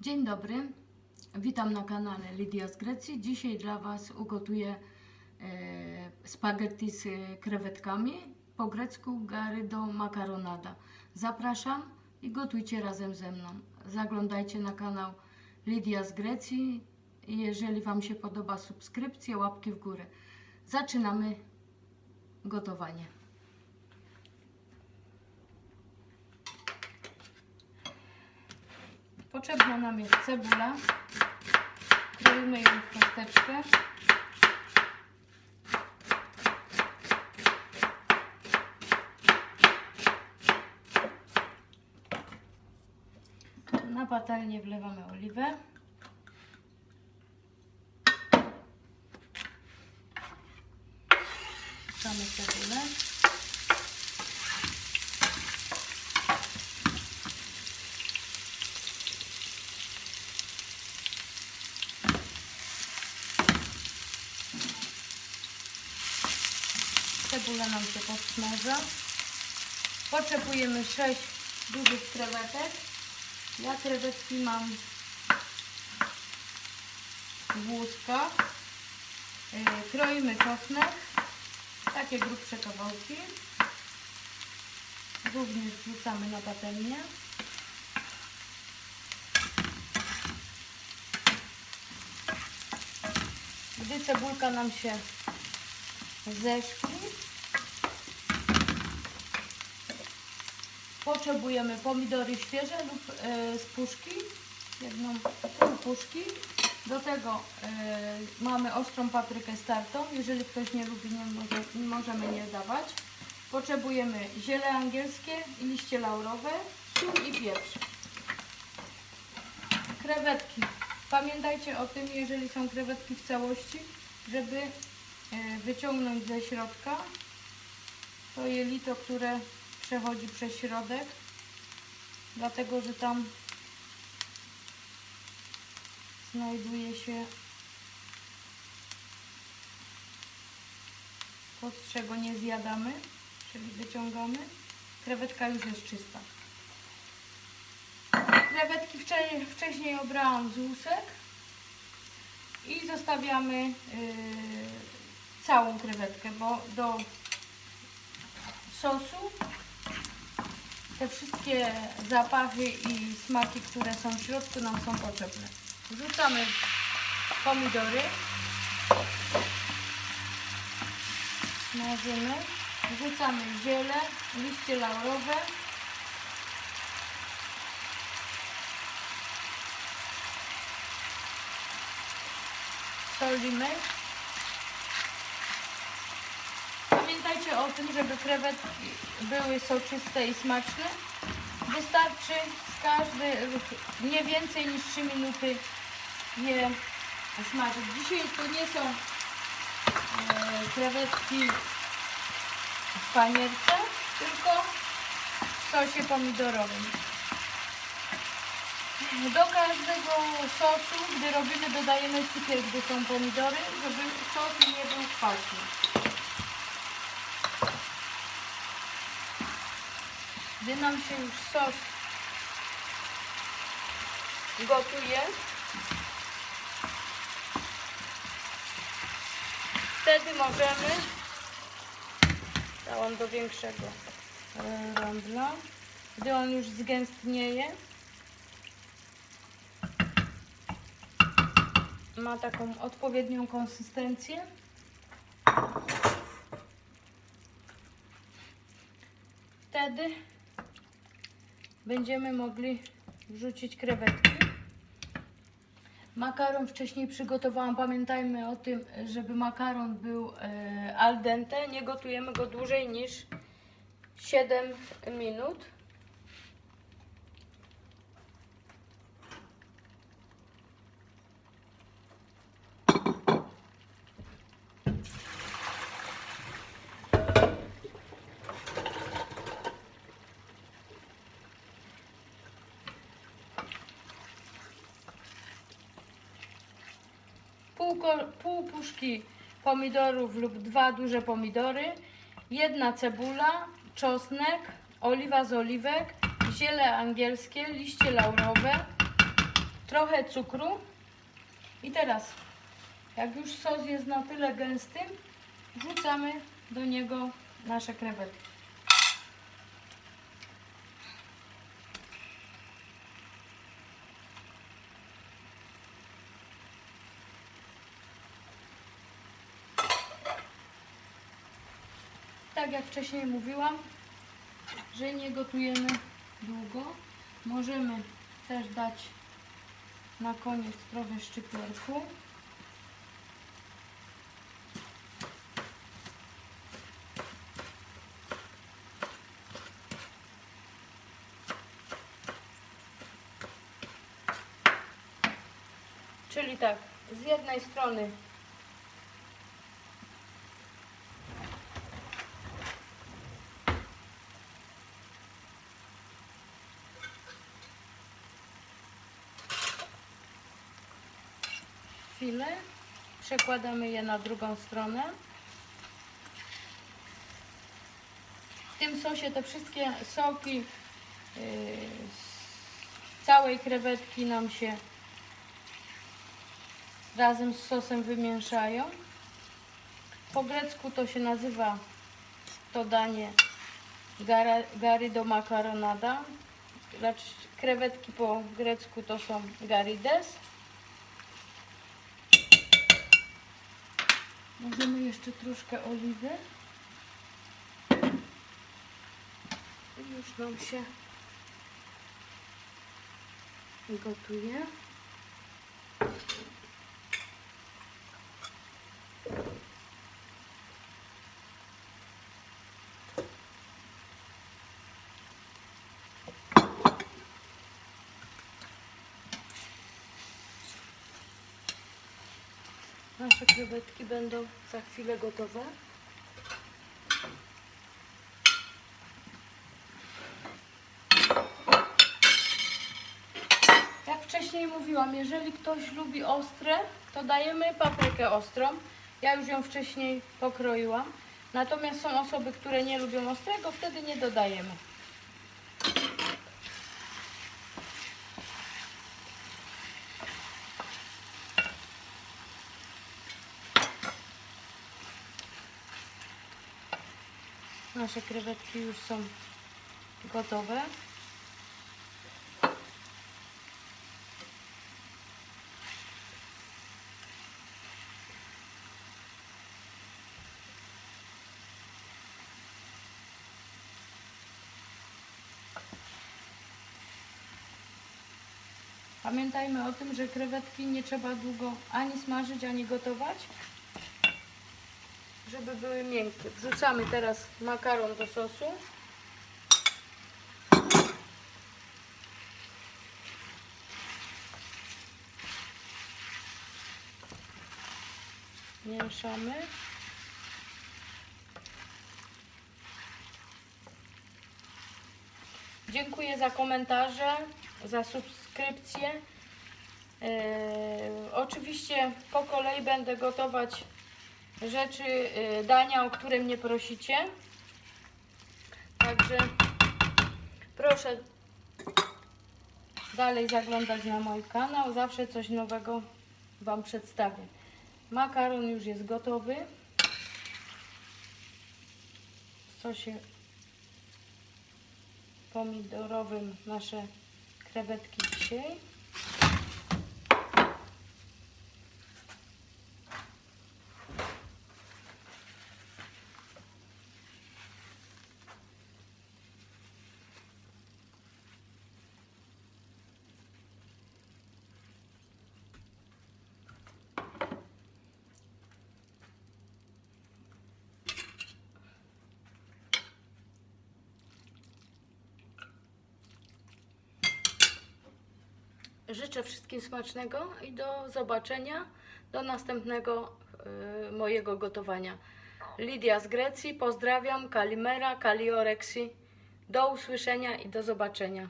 Dzień dobry, witam na kanale Lidia z Grecji. Dzisiaj dla Was ugotuję e, spaghetti z krewetkami, po grecku garydo makaronada. Zapraszam i gotujcie razem ze mną. Zaglądajcie na kanał Lidia z Grecji. Jeżeli Wam się podoba, subskrypcje, łapki w górę. Zaczynamy gotowanie. Potrzebna nam jest cebula. Kroimy ją w kosteczkę. Na patelnię wlewamy oliwę. Wrzucamy cebulę. Cebula nam się podsmaża. Potrzebujemy 6 dużych krewetek. Ja krewetki mam w. Yy, Kroimy czosnek. Takie grubsze kawałki. Również wrzucamy na patelnię. Gdy cebulka nam się zeszkli, potrzebujemy pomidory świeże lub e, z puszki, jedną pół puszki. Do tego e, mamy ostrą paprykę startą. Jeżeli ktoś nie lubi, nie, może, nie możemy nie dawać. Potrzebujemy ziele angielskie liście laurowe, sól i pieprz. Krewetki. Pamiętajcie o tym, jeżeli są krewetki w całości, żeby e, wyciągnąć ze środka to jelito, które przechodzi przez środek, dlatego że tam znajduje się to, czego nie zjadamy, czyli wyciągamy. Krewetka już jest czysta. Krewetki wcześniej, wcześniej obrałam z łusek i zostawiamy yy, całą krewetkę, bo do sosu te wszystkie zapachy i smaki, które są w środku nam są potrzebne. Wrzucamy pomidory. Smażymy. Wrzucamy ziele, liście laurowe. Solimy. O tym, żeby krewetki były soczyste i smaczne. Wystarczy z każdy nie więcej niż 3 minuty je smażyć. Dzisiaj to nie są e, krewetki w panierce, tylko w sosie pomidorowym. Do każdego sosu, gdy robimy, dodajemy cukier, gdy są pomidory, żeby sos nie był kwaśny. Gdy nam się już sos gotuje, wtedy możemy, dałam do większego rąbla, gdy on już zgęstnieje, ma taką odpowiednią konsystencję, wtedy będziemy mogli wrzucić krewetki. Makaron wcześniej przygotowałam. Pamiętajmy o tym, żeby makaron był e, al dente. Nie gotujemy go dłużej niż 7 minut. Pół, pół puszki pomidorów lub dwa duże pomidory, jedna cebula, czosnek, oliwa z oliwek, ziele angielskie, liście laurowe, trochę cukru. I teraz, jak już sos jest na tyle gęsty, wrzucamy do niego nasze krewetki. Tak jak wcześniej mówiłam, że nie gotujemy długo. Możemy też dać na koniec trochę szczypiorku. Czyli tak, z jednej strony chwilę, przekładamy je na drugą stronę. W tym sosie te wszystkie soki yy, z całej krewetki nam się razem z sosem wymieszają. Po grecku to się nazywa to danie gary do makaronada. Krewetki po grecku to są garides. Możemy jeszcze troszkę oliwy. I już nam się gotuje. Nasze krewetki będą za chwilę gotowe. Jak wcześniej mówiłam, jeżeli ktoś lubi ostre, to dajemy paprykę ostrą. Ja już ją wcześniej pokroiłam. Natomiast są osoby, które nie lubią ostrego, wtedy nie dodajemy. Nasze krewetki już są gotowe. Pamiętajmy o tym, że krewetki nie trzeba długo ani smażyć, ani gotować, żeby były miękkie. Wrzucamy teraz makaron do sosu. Mieszamy. Dziękuję za komentarze, za subskrypcję. Eee, oczywiście po kolei będę gotować rzeczy, y, dania, o które mnie prosicie. Także proszę dalej zaglądać na mój kanał. Zawsze coś nowego Wam przedstawię. Makaron już jest gotowy. W sosie pomidorowym nasze krewetki dzisiaj. Życzę wszystkim smacznego i do zobaczenia, do następnego y, mojego gotowania. Lidia z Grecji, pozdrawiam, Kalimera, Kalioreksi. Do usłyszenia i do zobaczenia.